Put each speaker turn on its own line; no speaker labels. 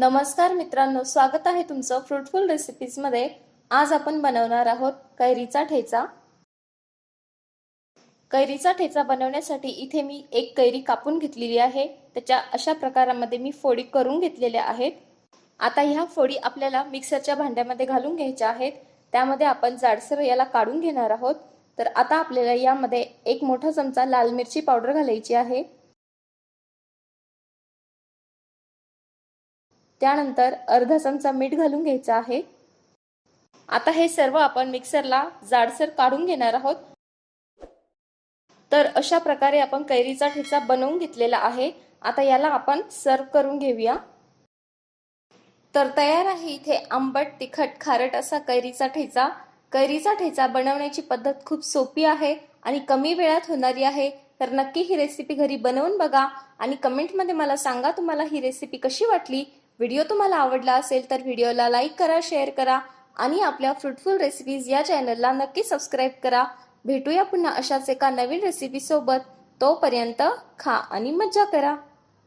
नमस्कार मित्रांनो स्वागत आहे तुमचं फ्रुटफुल रेसिपीजमध्ये आज आपण बनवणार आहोत कैरीचा ठेचा. कैरीचा ठेचा बनवण्यासाठी इथे मी एक कैरी कापून घेतलेली आहे. त्याच्या अशा प्रकारामध्ये मी फोडी करून घेतलेल्या आहेत. आता ह्या फोडी आपल्याला मिक्सरच्या भांड्यामध्ये घालून घ्यायच्या आहेत. त्यामध्ये आपण जाडसर याला काढून घेणार आहोत. तर आता आपल्याला यामध्ये एक मोठा चमचा लाल मिरची पावडर घालायची आहे. त्यानंतर अर्धा चमचा मीठ घालून घ्यायचं आहे. आता हे सर्व आपण मिक्सरला जाडसर काढून घेणार आहोत. तर अशा प्रकारे आपण कैरीचा ठेचा बनवून घेतलेला आहे. आता याला आपण सर्व करून घेऊया. तर तयार आहे इथे आंबट तिखट खारट असा कैरीचा ठेचा. कैरीचा ठेचा बनवण्याची पद्धत खूप सोपी आहे आणि कमी वेळात होणारी आहे. तर नक्की ही रेसिपी घरी बनवून बघा आणि कमेंटमध्ये मला सांगा तुम्हाला ही रेसिपी कशी वाटली. व्हिडिओ तुम्हाला आवडला असेल तर व्हिडिओला लाईक करा शेअर करा आणि आपल्या फ्रुटफुल रेसिपीज या चॅनलला नक्की सबस्क्राईब करा. भेटूया पुन्हा अशाच एका नवीन रेसिपीसोबत. तोपर्यंत खा आणि मज्जा करा.